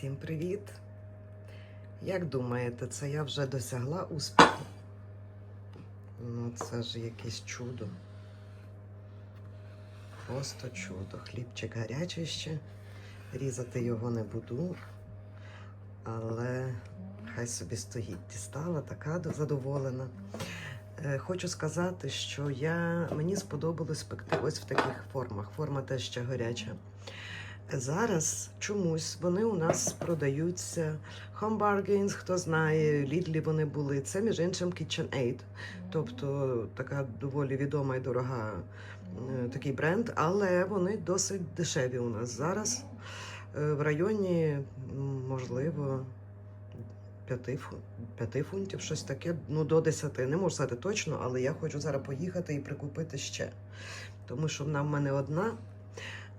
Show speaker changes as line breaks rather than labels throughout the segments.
Всім привіт! Як думаєте, це я вже досягла успіху? Ну, це ж якесь чудо. Просто чудо. Хлібчик гарячий ще. Різати його не буду. Але хай собі стоїть. Дістала, така задоволена. Е, Хочу сказати, що я, мені сподобалось пекти ось в таких формах. Форма теж ще гаряча. Зараз чомусь вони у нас продаються. Home Bargains, хто знає, Лідлі вони були. Це між іншим KitchenAid, тобто така доволі відома і дорога е, такий бренд, але вони досить дешеві у нас зараз. Е, В районі, можливо, 5, 5 фунтів, щось таке, ну до 10. Не можу сказати точно, але я хочу зараз поїхати і прикупити ще. Тому що вона в мене одна.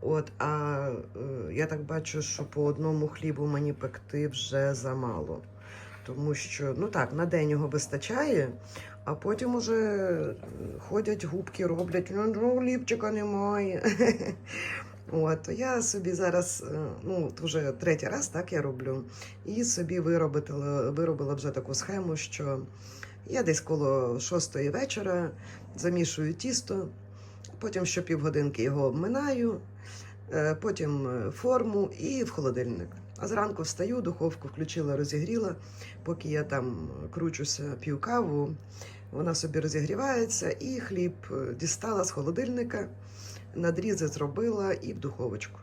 От, а е, я так бачу, що по одному хлібу мені пекти вже замало. Тому що, ну так, на день його вистачає, а потім уже е, ходять губки, роблять, ну, ну хлібчика немає. От, я собі зараз, е, ну, вже третій раз так я роблю, і собі виробила, виробила вже таку схему, що я десь коло шостої вечора замішую тісто, потім що півгодинки його обминаю, потім е, форму і в холодильник. А зранку встаю, духовку включила, розігріла. Поки я там кручуся, п'ю каву, вона собі розігрівається, і хліб е, дістала з холодильника, надрізи зробила і в духовочку.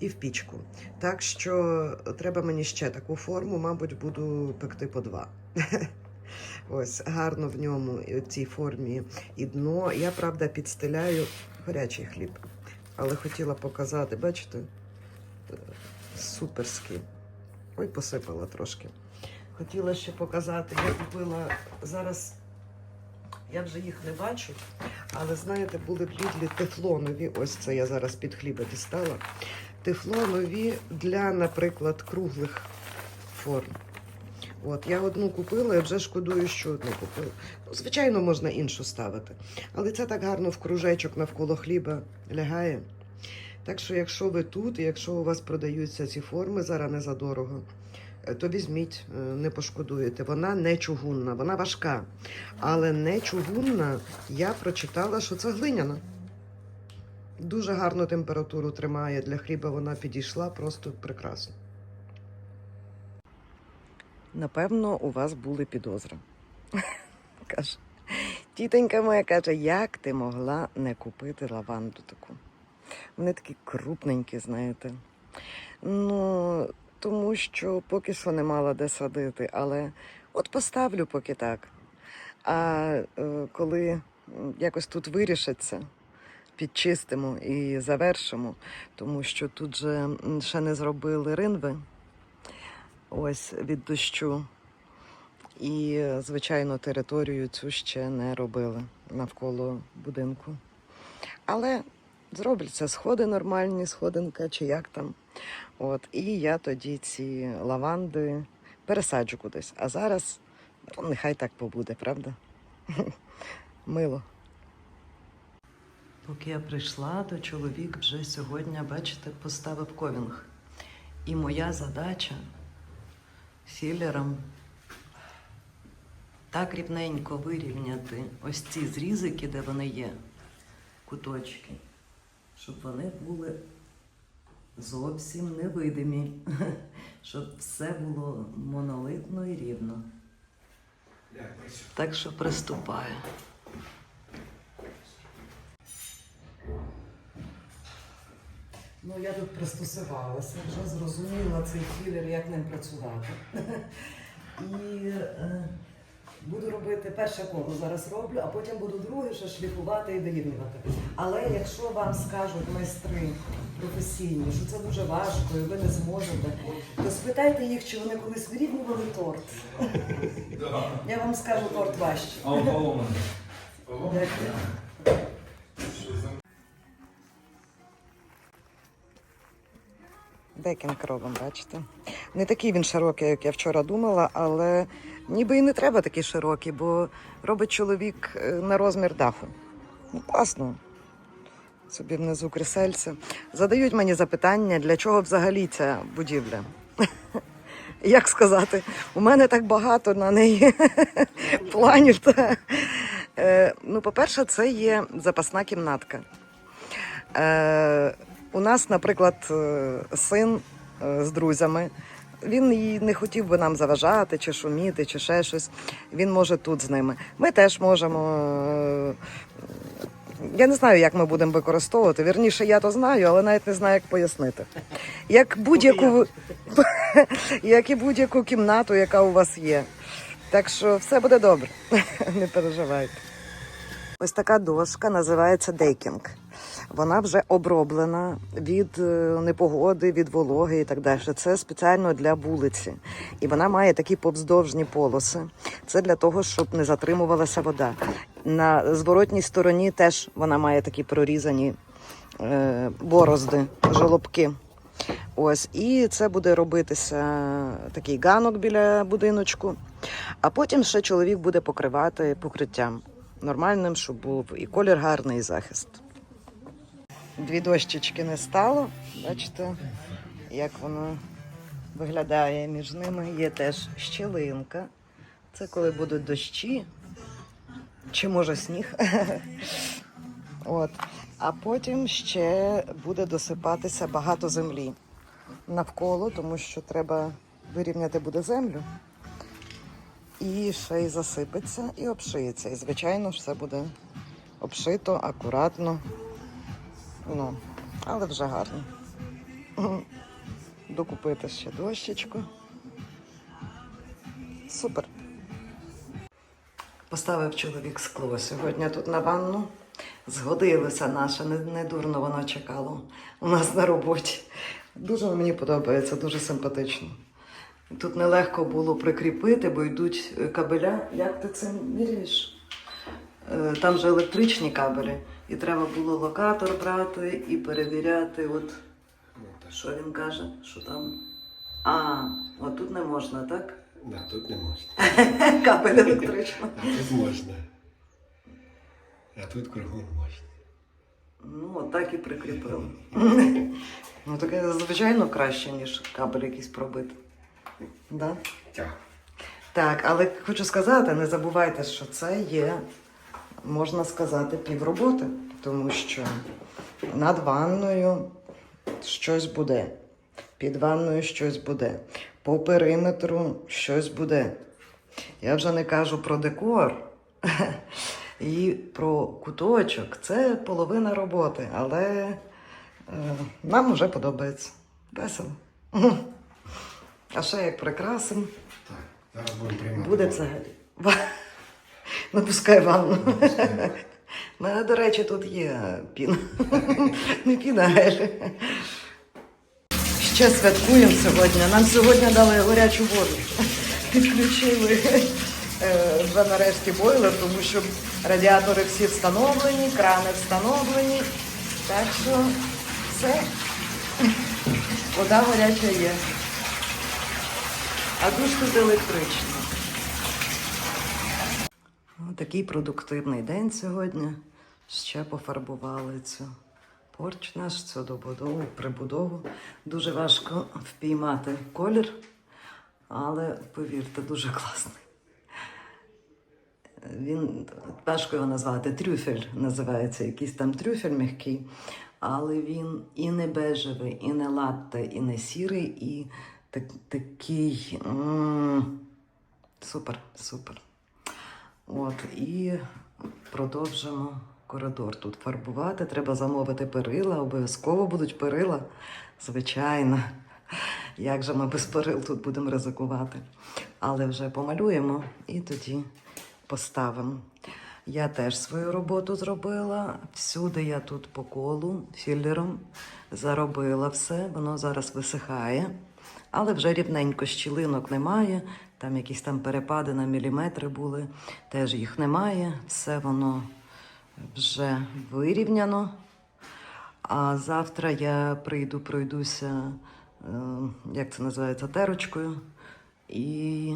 І в пічку. Так що треба мені ще таку форму, мабуть, буду пекти по два. Ось гарно в ньому в цій формі і дно. Я правда підстеляю гарячий хліб, але хотіла показати, бачите, суперський. Ой, посипала трошки. Хотіла ще показати, я купила зараз. Я вже їх не бачу, але знаєте, були в Лідлі тефлонові. Ось це я зараз під хліба дістала. Тефлонові для, наприклад, круглих форм. От, я одну купила і вже шкодую, що одну купила. Ну, звичайно, можна іншу ставити. Але це так гарно в кружечок навколо хліба лягає. Так що, якщо ви тут, якщо у вас продаються ці форми зараз не задорого, е, то візьміть, е, не пошкодуєте. Вона не чугунна, вона важка. Але не чугунна, я прочитала, що це глиняна. Дуже гарну температуру тримає для хліба, вона підійшла просто прекрасно. Напевно, у вас були підозри. каже, тітонька моя каже, як ти могла не купити лаванду таку? Вони такі крупненькі, знаєте. Ну, тому що поки що не мала де садити, але от поставлю поки так. А е, коли якось тут вирішиться, підчистимо і завершимо, тому що тут же ще не зробили ринви ось від дощу. І, звичайно, територію цю ще не робили навколо будинку. Але зробляться сходи нормальні, сходинка чи як там. От, і я тоді ці лаванди пересаджу кудись. А зараз ну, нехай так побуде, правда? Мило. Поки я прийшла, то чоловік вже сьогодні, бачите, поставив ковінг. І моя задача філером так рівненько вирівняти ось ці зрізики, де вони є, куточки, щоб вони були зовсім невидимі, щоб все було монолитно і рівно. Так що приступаю. Ну, я тут пристосувалася, вже зрозуміла цей філер, як ним працювати. І е, буду робити перше коло зараз роблю, а потім буду друге ще шліфувати і вирівнювати. Але якщо вам скажуть майстри професійні, що це дуже важко і ви не зможете, то спитайте їх, чи вони колись вирівнювали торт. Я вам скажу, торт важче.
А поломан.
Декінг робимо, бачите? Не такий він широкий, як я вчора думала, але ніби і не треба такий широкий, бо робить чоловік е, на розмір даху. Ну, класно. собі внизу крісельце. Задають мені запитання, для чого взагалі ця будівля. Як сказати, у мене так багато на неї планів. Е, ну, по-перше, це є запасна кімнатка. У нас, наприклад, е, син е, з друзями. Він і не хотів би нам заважати, чи шуміти, чи ще щось. Він може тут з ними. Ми теж можемо. е, Я не знаю, як ми будемо використовувати. Вірніше, я то знаю, але навіть не знаю, як пояснити. Як будь-яку, як і будь-яку кімнату, яка у вас є. Так що все буде добре. Не переживайте. Ось така дошка називається дейкінг. Вона вже оброблена від е, непогоди, від вологи і так далі. Це спеціально для вулиці. І вона має такі повздовжні полоси. Це для того, щоб не затримувалася вода. На зворотній стороні теж вона має такі прорізані е, борозди, жолобки. Ось, і це буде робитися такий ганок біля будиночку. А потім ще чоловік буде покривати покриттям нормальним, щоб був і колір гарний, і захист. Дві дощечки не стало. Бачите, як воно виглядає між ними. Є теж щілинка. Це коли будуть дощі, чи може сніг. От. А потім ще буде досипатися багато землі навколо, тому що треба вирівняти буде землю. І ще й засипеться і обшиється. І, звичайно, все буде обшито, акуратно. Ну, але вже гарно. Докупити ще дощечку. Супер. Поставив чоловік скло сьогодні тут на ванну. Згодилося наше, не, не дурно воно чекало у нас на роботі. Дуже мені подобається, дуже симпатично. Тут нелегко було прикріпити, бо йдуть кабеля. Як ти це міряєш? Е, Там же електричні кабелі, і треба було локатор брати і перевіряти. От що він каже, що там. А, от тут не можна, так?
Да, тут не можна.
Кабель електричний.
А тут можна. А тут кругом можна.
Ну, от так і прикріпили. ну, таке, звичайно, краще, ніж кабель якийсь пробити. Да?
Так.
Так, але хочу сказати, не забувайте, що це є, можна сказати, півроботи, тому що над ванною щось буде, під ванною щось буде, по периметру щось буде. Я вже не кажу про декор і про куточок. Це половина роботи, але е, нам вже подобається. Весело. А ще як
приймати.
Буде взагалі. Ва- Напускай ванну. У мене, до речі, тут є піна. Не піна, гель. Ще святкуємо сьогодні. Нам сьогодні дали гарячу воду. Підключили вже нарешті бойлер, тому що радіатори всі встановлені, крани встановлені. Так що все. Вода гаряча є. А душ тут електричний. Такий продуктивний день сьогодні. Ще пофарбували цю порч наш, цю добудову, прибудову. Дуже важко впіймати колір, але повірте, дуже класний. Він важко його назвати, трюфель називається, якийсь там трюфель м'який, але він і не бежевий, і не латте, і не сірий, і так, такий м, супер, супер. От, і продовжимо коридор тут фарбувати. Треба замовити перила, обов'язково будуть перила. Звичайно. Як же ми без перил тут будемо ризикувати? Але вже помалюємо і тоді поставимо. Я теж свою роботу зробила. Всюди я тут по колу філером заробила все. Воно зараз висихає, але вже рівненько щілинок немає. Там якісь там перепади на міліметри були, теж їх немає. Все воно вже вирівняно. А завтра я прийду, пройдуся, е, як це називається, терочкою і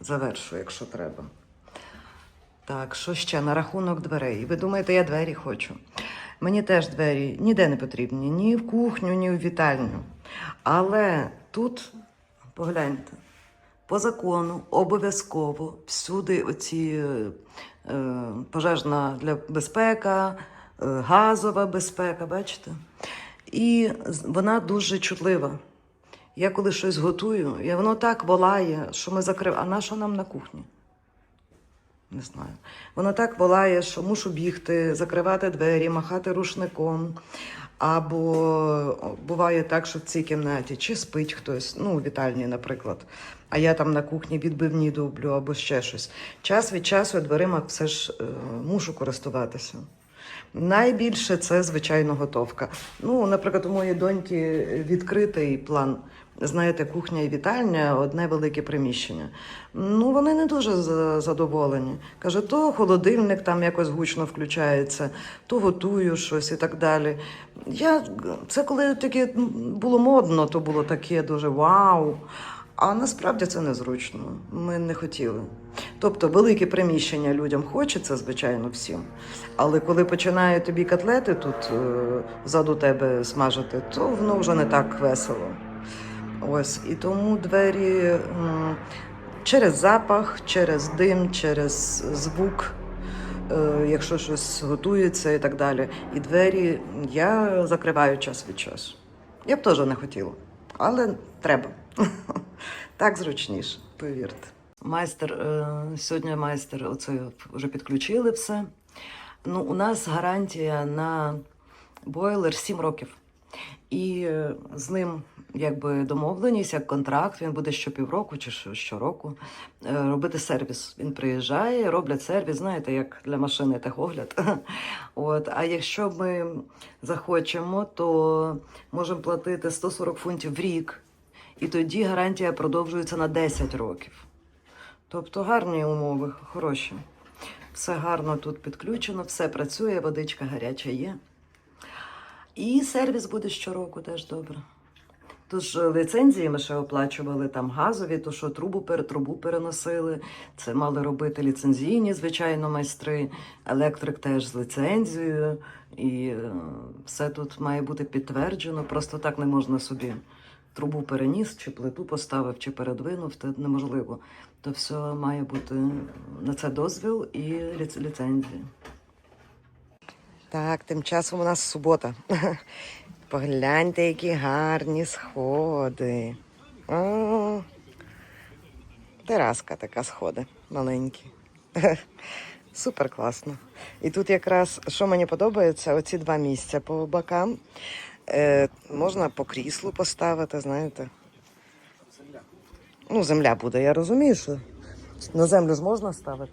завершу, якщо треба. Так, що ще на рахунок дверей? Ви думаєте, я двері хочу? Мені теж двері ніде не потрібні, ні в кухню, ні в вітальню. Але тут, погляньте, по закону обов'язково всюди оці е, пожежна для безпека, е, газова безпека, бачите? І вона дуже чутлива. Я коли щось готую, і воно так волає, що ми закриваємо. А на що нам на кухні? Не знаю. Воно так волає, що мушу бігти, закривати двері, махати рушником. Або буває так, що в цій кімнаті чи спить хтось, ну, у вітальні, наприклад, а я там на кухні відбивні дублю або ще щось. Час від часу дверима все ж е, мушу користуватися. Найбільше це, звичайно, готовка. Ну, наприклад, у моєї доньки відкритий план. Знаєте, кухня і вітальня одне велике приміщення. Ну, вони не дуже задоволені. Каже, то холодильник там якось гучно включається, то готую щось і так далі. Я, це коли таке було модно, то було таке дуже вау. А насправді це незручно. Ми не хотіли. Тобто, велике приміщення людям хочеться, звичайно, всім. Але коли починають тобі котлети тут е, ззаду тебе смажити, то воно вже не так весело. Ось і тому двері через запах, через дим, через звук, е, якщо щось готується і так далі. І двері я закриваю час від часу. Я б теж не хотіла, але треба. Так зручніше, повірте. Майстер, е, сьогодні майстер оце вже підключили все. Ну, у нас гарантія на бойлер 7 років. І е, з ним якби домовленість, як контракт, він буде щопівроку чи щороку е, робити сервіс. Він приїжджає, роблять сервіс, знаєте, як для машини техогляд. От, а якщо ми захочемо, то можемо платити 140 фунтів в рік, і тоді гарантія продовжується на 10 років. Тобто гарні умови, хороші. Все гарно тут підключено, все працює, водичка гаряча є. І сервіс буде щороку теж добре. Тож е, ліцензії ми ще оплачували там газові, то що трубу трубу переносили. Це мали робити ліцензійні, звичайно, майстри. Електрик теж з ліцензією. І е, все тут має бути підтверджено. Просто так не можна собі трубу переніс, чи плиту поставив, чи передвинув. Це неможливо. То все має бути на це дозвіл і ліцензія. Так, тим часом у нас субота. Погляньте, які гарні сходи. О, тераска така сходи, маленькі. Супер класно. І тут якраз, що мені подобається, оці два місця по бокам. Е, можна по кріслу поставити, знаєте. Ну, земля буде, я розумію, що на землю ж можна ставити.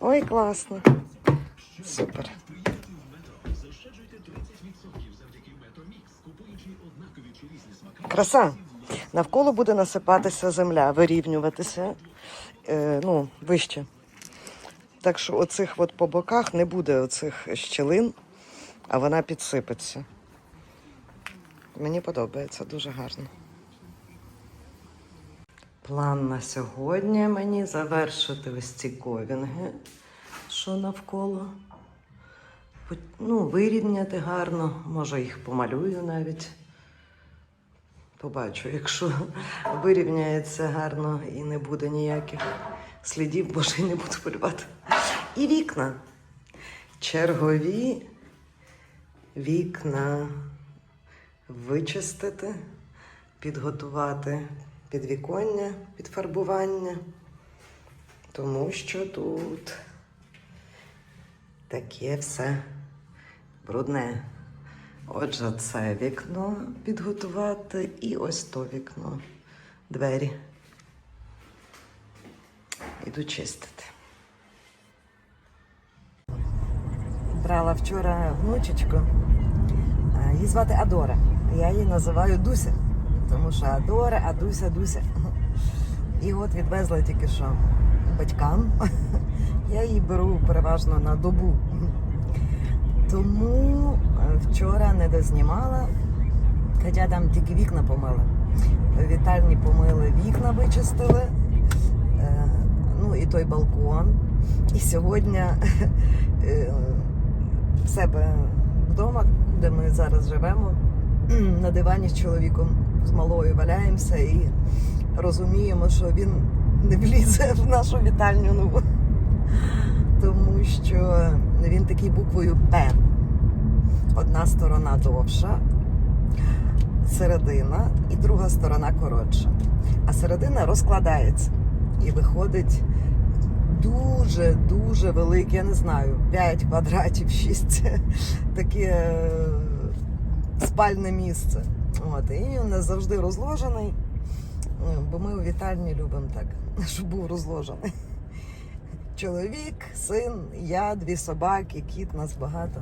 Ой, класно. Супер. Краса. Навколо буде насипатися земля, вирівнюватися е, ну, вище. Так що оцих от по боках не буде оцих щілин, а вона підсипеться. Мені подобається дуже гарно. План на сьогодні мені завершити ось ці ковінги, що навколо. Ну, вирівняти гарно, може їх помалюю навіть. Побачу, якщо вирівняється гарно і не буде ніяких слідів, може, і не буду полювати. І вікна. Чергові вікна вичистити, підготувати підвіконня, підфарбування, тому що тут таке все брудне. Отже, це вікно підготувати і ось то вікно, двері. Іду чистити. Брала вчора внучечку. Її звати Адора. Я її називаю Дуся, тому що Адора, Адуся, Дуся. І от відвезла тільки що батькам. Я її беру переважно на добу. Тому е, вчора не дознімала, хоча там тільки вікна помили. Вітальні помили вікна, вичистили, е, ну і той балкон. І сьогодні е, в себе вдома, де ми зараз живемо, на дивані з чоловіком з малою валяємося і розуміємо, що він не влізе в нашу вітальню нову. Що він такий буквою П. Одна сторона довша, середина, і друга сторона коротша. А середина розкладається і виходить дуже дуже велике, я не знаю, 5 квадратів, 6 таке е, спальне місце. От, і він у завжди розложений, е, бо ми у вітальні любимо так, щоб був розложений. Чоловік, син, я, дві собаки, кіт, нас багато.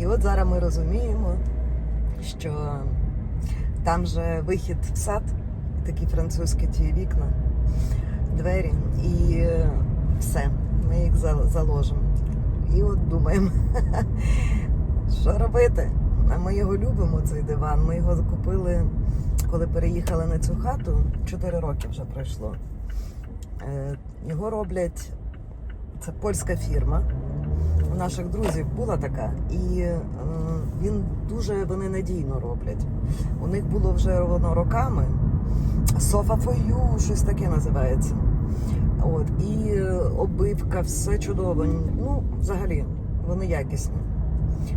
І от зараз ми розуміємо, що там же вихід в сад, такі французькі ті вікна, двері, і е, все, ми їх заложимо. І от думаємо, що робити. А ми його любимо, цей диван. Ми його купили, коли переїхали на цю хату. Чотири роки вже пройшло. Е, Його роблять, це польська фірма. У наших друзів була така, і е, він дуже вони надійно роблять. У них було вже воно роками. Софа фою, щось таке називається. От, і е, обивка, все чудово. Ну, взагалі, вони якісні.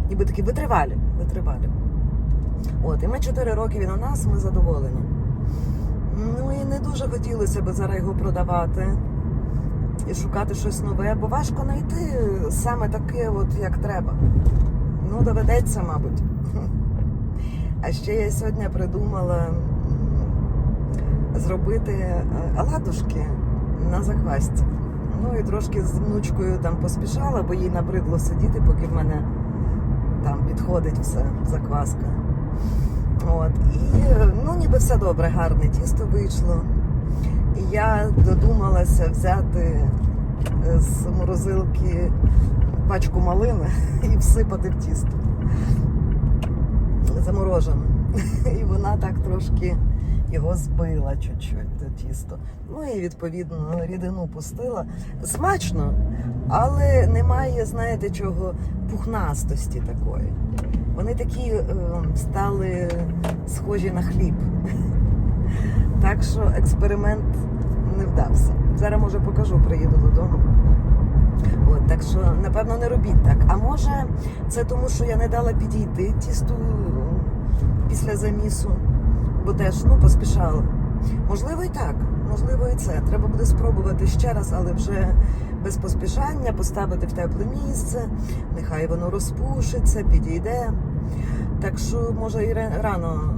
Ніби такі витривалі, витривалі. От, і ми 4 роки він нас, ми задоволені. Ну і не дуже хотілося б зараз його продавати і шукати щось нове, бо важко знайти саме таке, от як треба. Ну, доведеться, мабуть. А ще я сьогодні придумала зробити е, оладушки на заквасці. Ну і трошки з внучкою там поспішала, бо їй набридло сидіти, поки в мене там підходить все, закваска. От. І ну, ніби все добре, гарне тісто вийшло. Я додумалася взяти е, з морозилки пачку малини і всипати в тісто. Заморожену. І вона так трошки його збила чуть-чуть, то тісто. Ну і відповідно рідину пустила. Смачно, але немає, знаєте, чого пухнастості такої. Вони такі е, стали схожі на хліб. Так що експеримент не вдався. Зараз може покажу, приїду додому. От, так що, напевно, не робіть так. А може, це тому, що я не дала підійти тісту після замісу, бо теж ну, поспішала. Можливо, і так, можливо, і це. Треба буде спробувати ще раз, але вже без поспішання, поставити в тепле місце, нехай воно розпушиться, підійде. Так що, може, і рано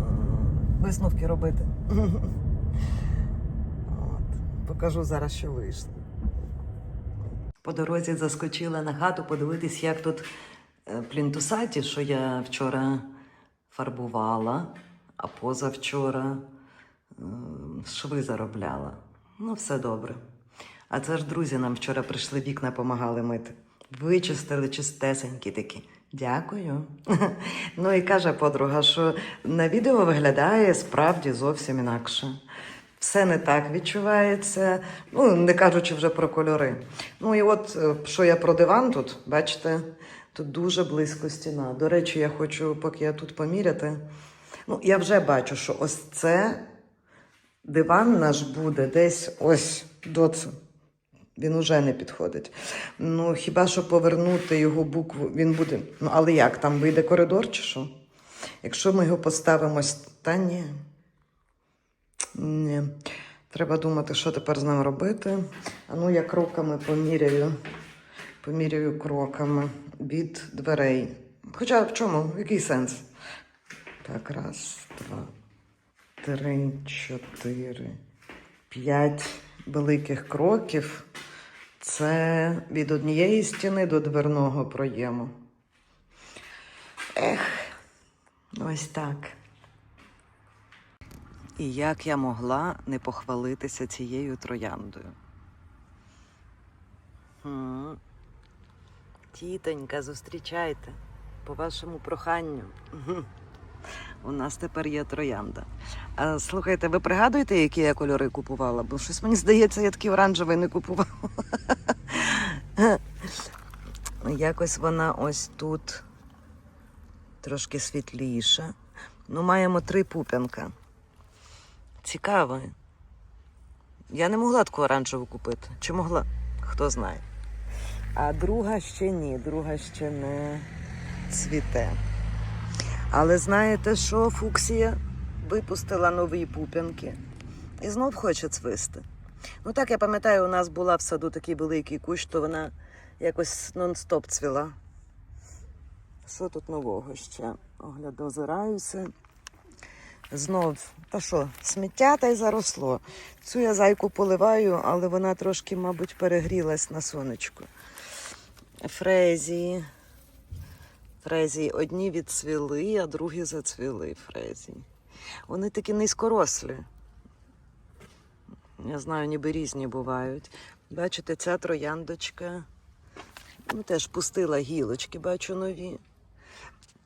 висновки робити. Покажу зараз, що вийшло. По дорозі заскочила на хату подивитись, як тут е, плінтусаті, що я вчора фарбувала, а позавчора е, шви заробляла. Ну, все добре. А це ж друзі нам вчора прийшли вікна, помагали мити. Вичистили чистесенькі такі. Дякую. Ну і каже подруга, що на відео виглядає справді зовсім інакше. Все не так відчувається, ну не кажучи вже про кольори. Ну і от е, що я про диван тут, бачите, тут дуже близько стіна. До речі, я хочу, поки я тут поміряти. Ну, я вже бачу, що ось це диван наш буде десь ось до ц- Він уже не підходить. Ну, хіба що повернути його букву, він буде. Ну, але як, там вийде коридор чи що? Якщо ми його поставимо, та ні. Треба думати, що тепер з ним робити. А ну я кроками поміряю. Поміряю кроками від дверей. Хоча в чому? Який сенс? Так, раз, два, три, чотири, п'ять великих кроків. Це від однієї стіни до дверного проєму. Ех, ось так. І як я могла не похвалитися цією трояндою? Тітонька, зустрічайте по вашому проханню. У нас тепер є троянда. А, слухайте, ви пригадуєте, які я кольори купувала? Бо щось мені здається, я такий оранжевий не купувала. Якось вона ось тут трошки світліша. Ну, маємо три пуп'янка. Цікаво. Я не могла таку оранжеву купити. Чи могла? Хто знає. А друга ще ні, друга ще не цвіте. Але знаєте що, Фуксія випустила нові пуп'янки і знов хоче цвисти. Ну так, я пам'ятаю, у нас була в саду такий великий кущ, то вона якось нон-стоп цвіла. Що тут нового ще? Огляд озираюся. Знов, та що, сміття та й заросло. Цю я зайку поливаю, але вона трошки, мабуть, перегрілась на сонечку. Фрезії. Фрезії одні відцвіли, а другі зацвіли фрезії. Вони такі низькорослі. Я знаю, ніби різні бувають. Бачите, ця трояндочка ну, теж пустила гілочки, бачу нові.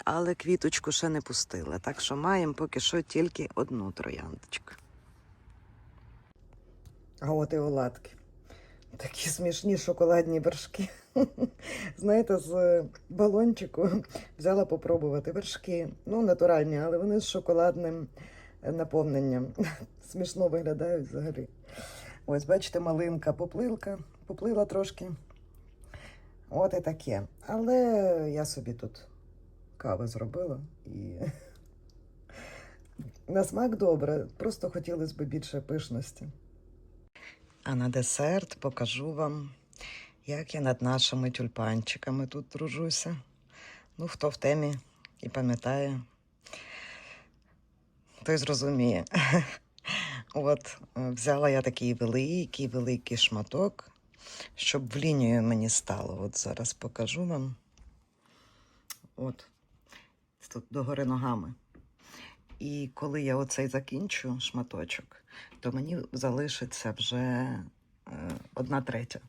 Але квіточку ще не пустила. Так що маємо поки що тільки одну трояндочку. А от і оладки. Такі смішні шоколадні вершки. Знаєте, з балончику взяла попробувати вершки. Ну, натуральні, але вони з шоколадним е, наповненням. Смішно виглядають взагалі. Ось, бачите, малинка поплилка, поплила трошки. От і таке. Але я собі тут кави зробила і на смак добре. Просто хотілося б більше пишності. А на десерт покажу вам, як я над нашими тюльпанчиками тут тружуся. Ну, хто в темі і пам'ятає, той зрозуміє. От е, взяла я такий великий, великий шматок, щоб в лінію мені стало. От зараз покажу вам. От, тут догори ногами. І коли я оцей закінчу шматочок, то мені залишиться вже е, одна третя.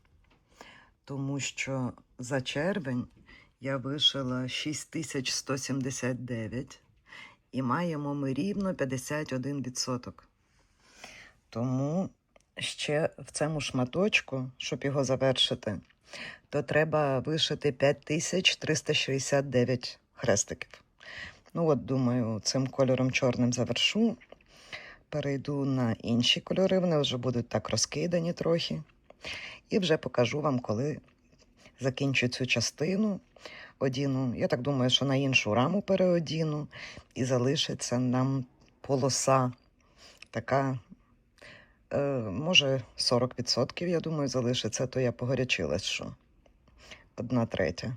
Тому що за червень я вишила 6179 і маємо ми рівно 51%. Тому ще в цьому шматочку, щоб його завершити, то треба вишити 5369 хрестиків. Ну от, думаю, цим кольором чорним завершу. Перейду на інші кольори, вони вже будуть так розкидані трохи. І вже покажу вам, коли закінчу цю частину. Одіну, я так думаю, що на іншу раму переодіну, і залишиться нам полоса така, е, може, 40%, я думаю, залишиться, то я погорячилась, що одна третя.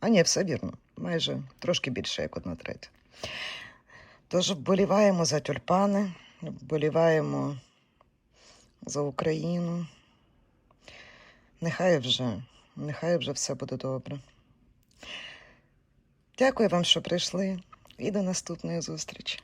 А ні, все вірно, майже трошки більше, як одна третя. Тож вболіваємо за тюльпани, вболіваємо за Україну. Нехай вже, нехай вже все буде добре. Дякую вам, що прийшли, і до наступної зустрічі.